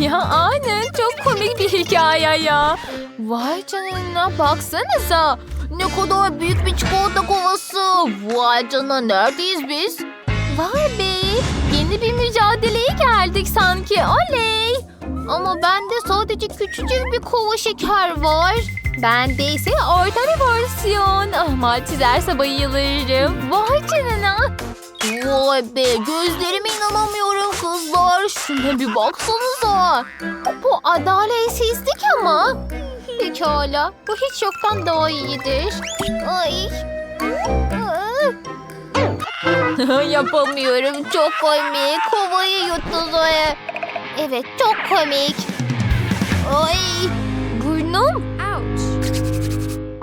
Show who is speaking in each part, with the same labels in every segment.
Speaker 1: Ya aynen çok komik bir hikaye ya. Vay canına baksanıza. Ne kadar büyük bir çikolata kovası. Vay canına neredeyiz biz? Vay be yeni bir mücadeleye geldik sanki oley. Ama bende sadece küçücük bir kova şeker var. Bende ise orta bir porsiyon. Ah Maltezerse bayılırım. Vay canına. Vay be gözlerime inanamıyorum kızlar. Şuna bir baksanıza. Bu adaletsizlik ama. Pekala bu hiç yoktan daha iyidir. Ay. Yapamıyorum çok komik. Kovayı yuttu Zoe. Evet çok komik. Ay. Burnum.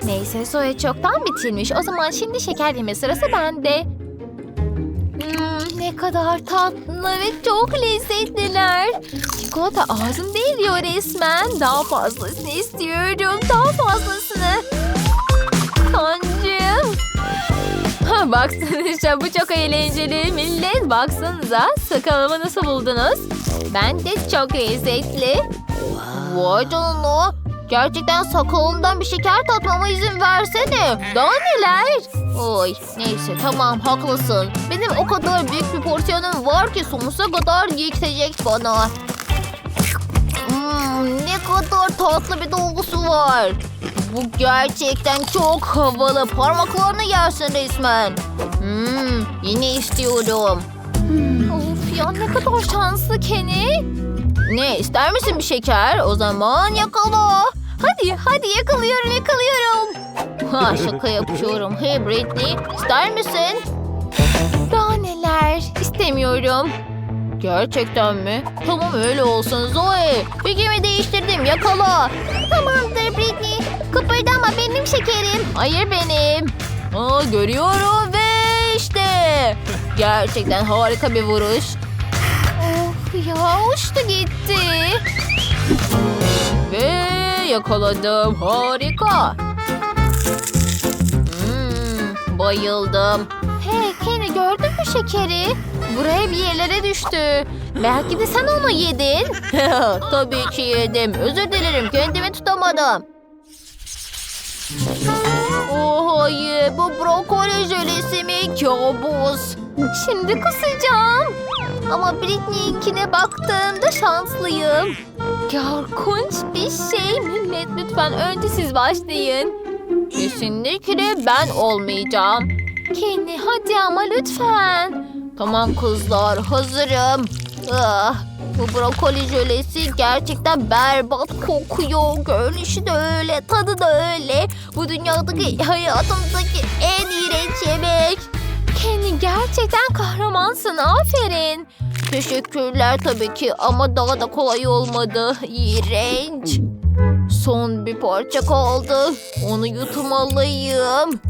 Speaker 1: Neyse Zoe çoktan bitirmiş. O zaman şimdi şeker yeme sırası bende. Ne kadar tatlı ve çok lezzetliler. Çikolata ağzım değiliyor resmen. Daha fazlasını istiyorum. Daha fazlasını. Tanrım. Ha, baksanıza bu çok eğlenceli. Millet baksanıza. Sakalımı nasıl buldunuz? Ben de çok lezzetli. Vay canına. Gerçekten sakalımdan bir şeker tatmama izin versene. Daha neler? Oy neyse tamam haklısın. Benim o kadar büyük bir porsiyonum var ki sonsuza kadar yetecek bana. Hmm, ne kadar tatlı bir dolgusu var. Bu gerçekten çok havalı. Parmaklarını yersin resmen. Hmm, yine istiyorum. Of ya ne kadar şanslı Kenny. Ne ister misin bir şeker? O zaman yakala. Hadi hadi yakalıyorum yakalıyorum. Ha şaka yapıyorum. Hey Britney ister misin? Daha neler? İstemiyorum. Gerçekten mi? Tamam öyle olsun Zoe. Bilgimi değiştirdim yakala. Tamamdır Britney. Kıpırdama benim şekerim. Hayır benim. Aa, görüyorum ve işte. Gerçekten harika bir vuruş. Of ya uçtu gitti. Yakaladım. Harika. Hmm, bayıldım. Hey Kenny gördün mü şekeri? Buraya bir yerlere düştü. Belki de sen onu yedin. Tabii ki yedim. Özür dilerim kendimi tutamadım. Oh hayır bu brokoli jölesi mi kabus. Şimdi kusacağım. Ama Britney'inkine baktığımda şanslıyım. Korkunç bir şey. Millet lütfen önce siz başlayın. Kesinlikle ben olmayacağım. Kenny hadi ama lütfen. Tamam kızlar hazırım. Ah, bu brokoli jölesi gerçekten berbat kokuyor. Görünüşü de öyle, tadı da öyle. Bu dünyadaki hayatımdaki en iğrenç yemek. Kenny gerçekten kahramansın. Aferin. Teşekkürler tabii ki ama daha da kolay olmadı. İğrenç. Son bir parça kaldı. Onu yutmalıyım.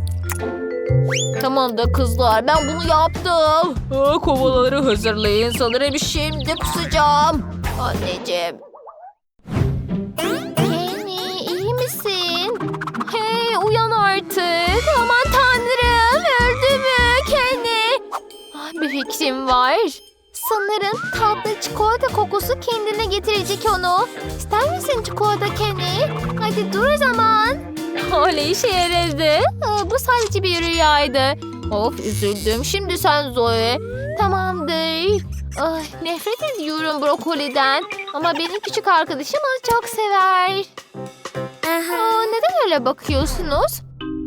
Speaker 1: Tamam da kızlar ben bunu yaptım. Aa, kovaları hazırlayın. Sanırım şimdi kusacağım. Anneciğim. Kenny iyi misin? Hey uyan artık. Aman tanrım öldü mü Kenny? Ah, bir fikrim var. Sanırım tatlı çikolata kokusu kendine getirecek onu. İster misin çikolata Kenny? Hadi dur o zaman. Oley işe yaradı. Aa, bu sadece bir rüyaydı. Of üzüldüm. Şimdi sen Zoe. Tamamdır. Ay, nefret ediyorum brokoliden. Ama benim küçük arkadaşım onu çok sever. Aa, neden öyle bakıyorsunuz?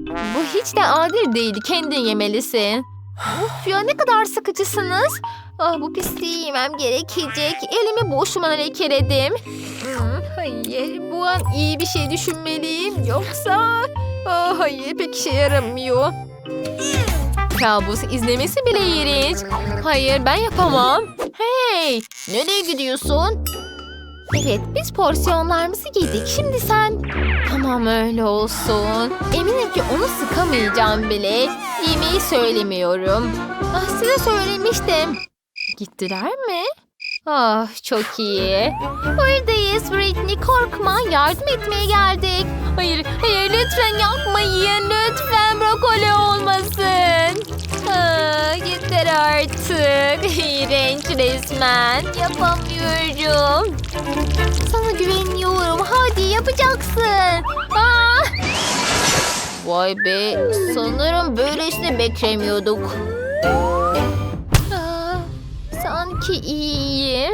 Speaker 1: Bu hiç de adil değil. Kendin yemelisin. Of ya ne kadar sıkıcısınız. Ah, bu pisliği yemem gerekecek. Elimi boşuma lekeledim. Hmm, hayır bu an iyi bir şey düşünmeliyim. Yoksa... Ah, hayır pek işe yaramıyor. Kabus izlemesi bile iğrenç. Hayır ben yapamam. Hey nereye gidiyorsun? Evet biz porsiyonlarımızı yedik. Şimdi sen... Tamam öyle olsun. Eminim ki onu sıkamayacağım bile. Yemeği söylemiyorum. Ah, size söylemiştim. Gittiler mi? Ah çok iyi. Buradayız Britney korkma yardım etmeye geldik. Hayır hayır lütfen yapmayın lütfen brokoli olmasın. Ah, yeter artık. İğrenç resmen. Yapamıyorum. Sana güveniyorum. Hadi yapacaksın. Ah! Vay be. Sanırım böylesini beklemiyorduk. Ah, sanki iyi.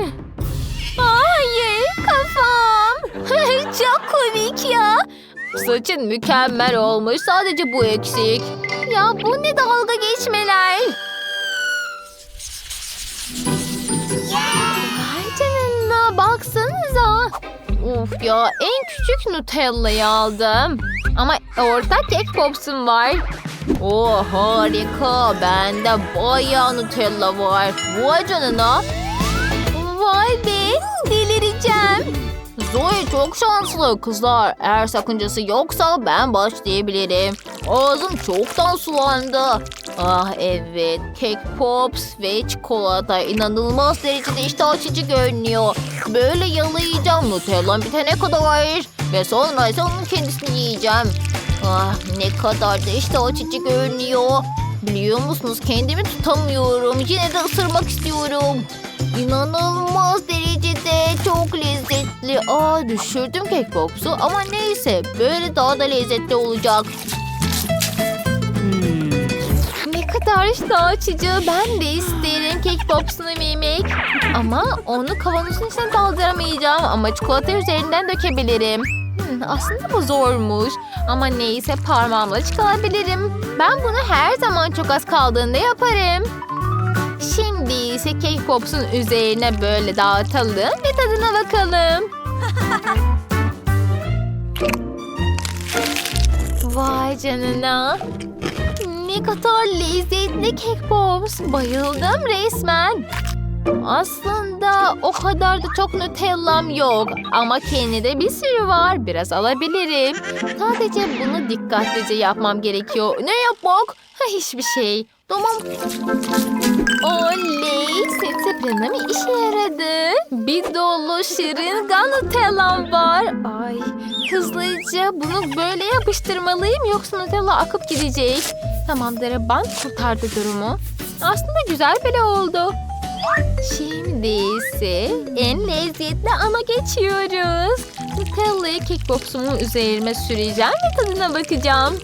Speaker 1: Aa, Hayır kafam. Çok komik ya. Saçın mükemmel olmuş. Sadece bu eksik. Ya bu ne dalga geçmeler. Vay baksanıza. Uf ya en küçük Nutella'yı aldım. Ama orada kek popsum var. Oo harika. Bende bayağı Nutella var. Vay canına. Vay be delireceğim. Zoe çok şanslı kızlar. Eğer sakıncası yoksa ben başlayabilirim. Ağzım çoktan sulandı. Ah evet kek pops ve çikolata inanılmaz derecede iştah açıcı görünüyor. Böyle yalayacağım Nutella bitene kadar. Ve sonra ise onun kendisini yiyeceğim. Ah ne kadar da iştah açıcı görünüyor. Biliyor musunuz kendimi tutamıyorum. Yine de ısırmak istiyorum. İnanılmaz derecede çok lezzetli. Aa düşürdüm kek popsu ama neyse böyle daha da lezzetli olacak. Ne kadar iştah açıcı. Ben de isterim kek popsunu yemek. Ama onu kavanozun içine daldıramayacağım. Ama çikolata üzerinden dökebilirim. Aslında bu zormuş. Ama neyse parmağımla çıkarabilirim. Ben bunu her zaman çok az kaldığında yaparım. Şimdi ise kek popsun üzerine böyle dağıtalım ve tadına bakalım. Vay canına. Ne kadar lezzetli kek pops. Bayıldım resmen. Aslında o kadar da çok Nutella'm yok. Ama kendide bir sürü var. Biraz alabilirim. Sadece bunu dikkatlice yapmam gerekiyor. Ne yapmak? Ha, hiçbir şey. Tamam. Oley! Set planım işe yaradı. Bir dolu şırınga Nutella'm var. Ay hızlıca bunu böyle yapıştırmalıyım yoksa Nutella akıp gidecek. Tamamdır bant kurtardı durumu. Aslında güzel bile oldu. Şimdi ise en lezzetli ana geçiyoruz. Nutella'yı kek popsumun üzerime süreceğim ve tadına bakacağım.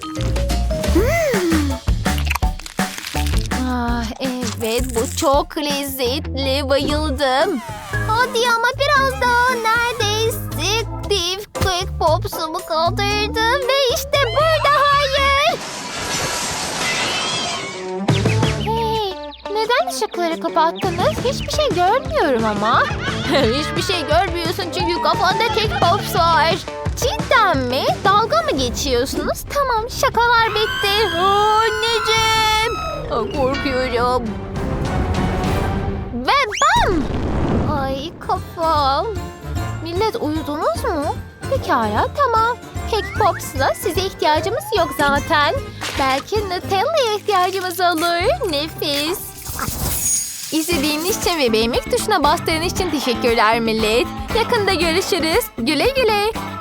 Speaker 1: Ah, evet bu çok lezzetli bayıldım. Hadi ama biraz daha neredeyse Steve kek popsumu kaldırdım ve işte burada ışıkları kapattınız? Hiçbir şey görmüyorum ama. Hiçbir şey görmüyorsun çünkü kafanda kek pops var. Cidden mi? Dalga mı geçiyorsunuz? Tamam şakalar bitti. Anneciğim. Aa, Korkuyorum. Ve bam! Ay kafam. Millet uyudunuz mu? Pekala tamam. Kek Pops'la size ihtiyacımız yok zaten. Belki Nutella'ya ihtiyacımız olur. Nefis. İzlediğiniz için ve beğenmek tuşuna bastığınız için teşekkürler millet. Yakında görüşürüz. Güle güle.